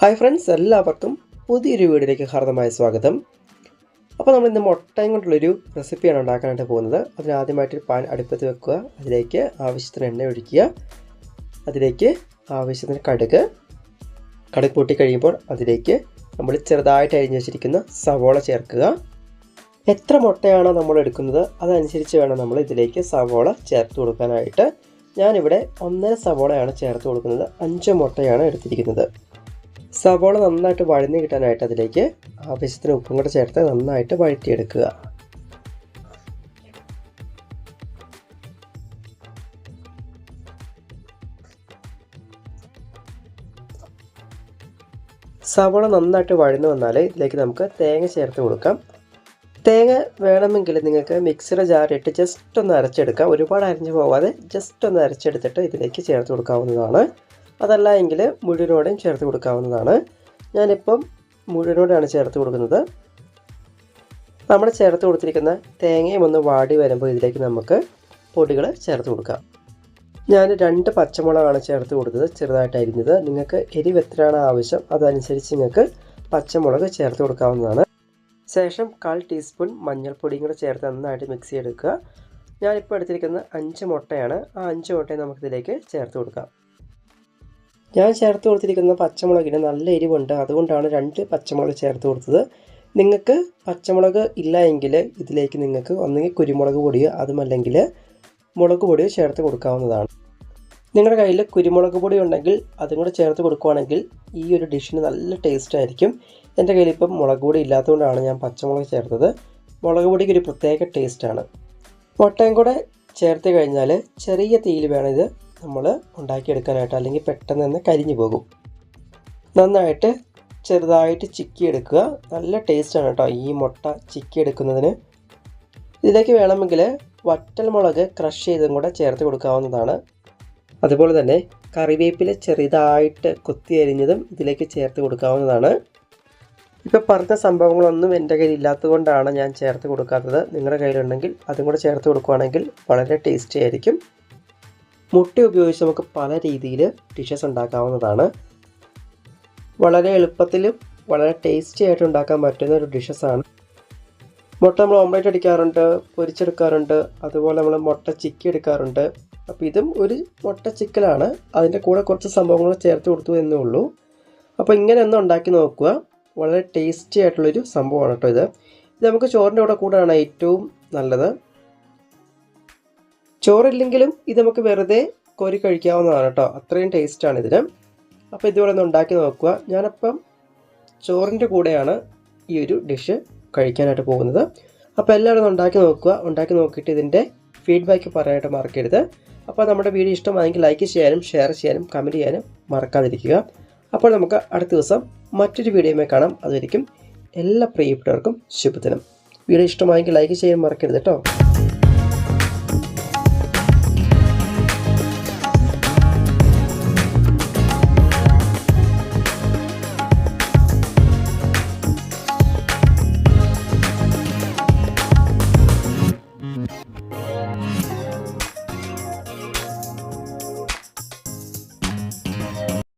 Hi friends എല്ലാവർക്കും പുതിയൊരു വീഡിയോയിലേക്ക് ഹാർദമായ സ്വാഗതം. അപ്പോൾ നമ്മൾ ഇന്ന് മുട്ടയും കൊണ്ടുള്ളൊരു റെസിപ്പിയാണ് ഉണ്ടാക്കാനായിട്ട് പോകുന്നത്. അതിനാദ്യമായിട്ട് പാൻ അടുപ്പത്ത് വെക്കുക. അതിലേക്ക് ആവശ്യത്തിന് എണ്ണ ഒഴിക്കുക. അതിലേക്ക് ആവശ്യത്തിന് കടുക്. കടുക് പൊട്ടി കഴിയുമ്പോൾ അതിലേക്ക് നമ്മൾ ചെറുതായിട്ട് അരിഞ്ഞു വെച്ചിരിക്കുന്ന സവോള ചേർക്കുക. എത്ര മുട്ടയാണോ നമ്മൾ എടുക്കുന്നത് അതനുസരിച്ച് വേണം നമ്മൾ ഇതിലേക്ക് സവോള ചേർത്ത് കൊടുക്കാനായിട്ട്. ഞാനിവിടെ ഒന്നര സവോളയാണ് ചേർത്ത് കൊടുക്കുന്നത്. അഞ്ച് മുട്ടയാണ് എടുത്തിരിക്കുന്നത്. സവോള നന്നായിട്ട് വഴഞ്ഞു കിട്ടാനായിട്ട് അതിലേക്ക് ആവശ്യത്തിന് ഉപ്പും കൂടെ ചേർത്ത് നന്നായിട്ട് വഴറ്റിയെടുക്കുക. സവോള നന്നായിട്ട് വഴന്നു വന്നാൽ ഇതിലേക്ക് നമുക്ക് തേങ്ങ ചേർത്ത് കൊടുക്കാം. തേങ്ങ വേണമെങ്കിൽ നിങ്ങൾക്ക് മിക്സിയുടെ ജാറിട്ട് ജസ്റ്റ് ഒന്ന് അരച്ചെടുക്കാം. ഒരുപാട് അരഞ്ഞു പോവാതെ ജസ്റ്റ് ഒന്ന് അരച്ചെടുത്തിട്ട് ഇതിലേക്ക് ചേർത്ത് കൊടുക്കാവുന്നതാണ്. അതല്ല എങ്കിൽ മുഴുവനോടെയും ചേർത്ത് കൊടുക്കാവുന്നതാണ്. ഞാനിപ്പം മുഴുവനോടെയാണ് ചേർത്ത് കൊടുക്കുന്നത്. നമ്മൾ ചേർത്ത് കൊടുത്തിരിക്കുന്ന തേങ്ങയും ഒന്ന് വാടി വരുമ്പോൾ ഇതിലേക്ക് നമുക്ക് പൊടികൾ ചേർത്ത് കൊടുക്കാം. ഞാൻ രണ്ട് പച്ചമുളകാണ് ചേർത്ത് കൊടുത്തത് ചെറുതായിട്ട് അരിഞ്ഞത്. നിങ്ങൾക്ക് എരിവ് എത്രയാണ് ആവശ്യം അതനുസരിച്ച് നിങ്ങൾക്ക് പച്ചമുളക് ചേർത്ത് കൊടുക്കാവുന്നതാണ്. ശേഷം കാൽ ടീസ്പൂൺ മഞ്ഞൾപ്പൊടിയും കൂടെ ചേർത്ത് നന്നായിട്ട് മിക്സ് ചെയ്തെടുക്കുക. ഞാനിപ്പോൾ എടുത്തിരിക്കുന്ന അഞ്ച് മുട്ടയാണ്. ആ അഞ്ച് മുട്ടയും നമുക്കിതിലേക്ക് ചേർത്ത് കൊടുക്കാം. ഞാൻ ചേർത്ത് കൊടുത്തിരിക്കുന്ന പച്ചമുളകിന് നല്ല എരിവുണ്ട്. അതുകൊണ്ടാണ് രണ്ട് പച്ചമുളക് ചേർത്ത് കൊടുത്തത്. നിങ്ങൾക്ക് പച്ചമുളക് ഇല്ല എങ്കിൽ ഇതിലേക്ക് നിങ്ങൾക്ക് ഒന്നെങ്കിൽ കുരുമുളക് പൊടിയോ അതുമല്ലെങ്കിൽ മുളക് പൊടിയോ ചേർത്ത് കൊടുക്കാവുന്നതാണ്. നിങ്ങളുടെ കയ്യിൽ കുരുമുളക് പൊടി ഉണ്ടെങ്കിൽ അതും കൂടെ ചേർത്ത് കൊടുക്കുകയാണെങ്കിൽ ഈ ഒരു ഡിഷിന് നല്ല ടേസ്റ്റ് ആയിരിക്കും. എന്റെ കയ്യിൽ ഇപ്പം മുളക് പൊടി ഇല്ലാത്തതുകൊണ്ടാണ് ഞാൻ പച്ചമുളക് ചേർത്തത്. മുളക് പൊടിക്ക് ഒരു പ്രത്യേക ടേസ്റ്റാണ് മുട്ടയും കൂടെ ചേർത്ത് കഴിഞ്ഞാൽ ചെറിയ തീയിൽ വേണം ഇത് നമ്മൾ ഉണ്ടാക്കിയെടുക്കാനായിട്ട് അല്ലെങ്കിൽ പെട്ടെന്ന് തന്നെ കരിഞ്ഞു പോകും. നന്നായിട്ട് ചെറുതായിട്ട് ചിക്കി എടുക്കുക നല്ല ടേസ്റ്റാണ് കേട്ടോ ഈ മുട്ട ചിക്കി എടുക്കുന്നതിന് ഇതിലേക്ക് വേണമെങ്കിൽ വറ്റൽ മുളക് ക്രഷ് ചെയ്തും കൂടെ ചേർത്ത് കൊടുക്കാവുന്നതാണ്. അതുപോലെ തന്നെ കറിവേപ്പില ചെറുതായിട്ട് കൊത്തി അരിഞ്ഞതും ഇതിലേക്ക് ചേർത്ത് കൊടുക്കാവുന്നതാണ്. ഇപ്പോൾ പറഞ്ഞ സംഭവങ്ങളൊന്നും എന്റെ കയ്യിൽ ഇല്ലാത്തതുകൊണ്ടാണ് ഞാൻ ചേർത്ത് കൊടുക്കാത്തത്. നിങ്ങളുടെ കയ്യിലുണ്ടെങ്കിൽ അതും കൂടെ ചേർത്ത് കൊടുക്കുകയാണെങ്കിൽ വളരെ ടേസ്റ്റി ആയിരിക്കും. മുട്ട ഉപയോഗിച്ച് നമുക്ക് പല രീതിയിൽ ഡിഷസ് ഉണ്ടാക്കാവുന്നതാണ്. വളരെ എളുപ്പത്തിലും വളരെ ടേസ്റ്റി ആയിട്ട് ഉണ്ടാക്കാൻ പറ്റുന്ന ഒരു ഡിഷസാണ് മുട്ട നമ്മൾ ഓംലേറ്റ് അടിക്കാറുണ്ട് പൊരിച്ചെടുക്കാറുണ്ട് അതുപോലെ നമ്മൾ മുട്ട ചിക്കി എടുക്കാറുണ്ട്. അപ്പോൾ ഇതും ഒരു മുട്ട ചിക്കലാണ് അതിന്റെ കൂടെ കുറച്ച് സംഭവങ്ങൾ ചേർത്ത് കൊടുത്തു എന്നേ ഉള്ളൂ. അപ്പോൾ ഇങ്ങനെ ഒന്ന് ഉണ്ടാക്കി നോക്കുക. വളരെ ടേസ്റ്റി ആയിട്ടുള്ളൊരു സംഭവമാണ് കേട്ടോ ഇത്. ഇത് നമുക്ക് ചോറിന്റെ കൂടെ കൂടെയാണ് ഏറ്റവും നല്ലത്. ചോറില്ലെങ്കിലും ഇത് നമുക്ക് വെറുതെ കോരി കഴിക്കാവുന്നതാണ് കേട്ടോ. അത്രയും ടേസ്റ്റാണ് ഇതിന്. അപ്പോൾ ഇതുപോലെ ഒന്ന് ഉണ്ടാക്കി നോക്കുക. ഞാനപ്പം ചോറിന്റെ കൂടെയാണ് ഈ ഒരു ഡിഷ് കഴിക്കാനായിട്ട് പോകുന്നത്. അപ്പോൾ എല്ലാവരും ഒന്ന് ഉണ്ടാക്കി നോക്കുക. ഉണ്ടാക്കി നോക്കിയിട്ട് ഇതിന്റെ ഫീഡ്ബാക്ക് പറയാനായിട്ട് മറക്കരുത്. അപ്പോൾ നമ്മുടെ വീഡിയോ ഇഷ്ടമായെങ്കിൽ ലൈക്ക് ചെയ്യാനും ഷെയർ ചെയ്യാനും കമന്റ് ചെയ്യാനും മറക്കാതിരിക്കുക. അപ്പോൾ നമുക്ക് അടുത്ത ദിവസം മറ്റൊരു വീഡിയോയുമായി കാണാം. അതുവരിക്കും എല്ലാ പ്രിയപ്പെട്ടവർക്കും ശുഭദിനം. വീഡിയോ ഇഷ്ടമായെങ്കിൽ ലൈക്ക് ചെയ്യാൻ മറക്കരുത് കേട്ടോ.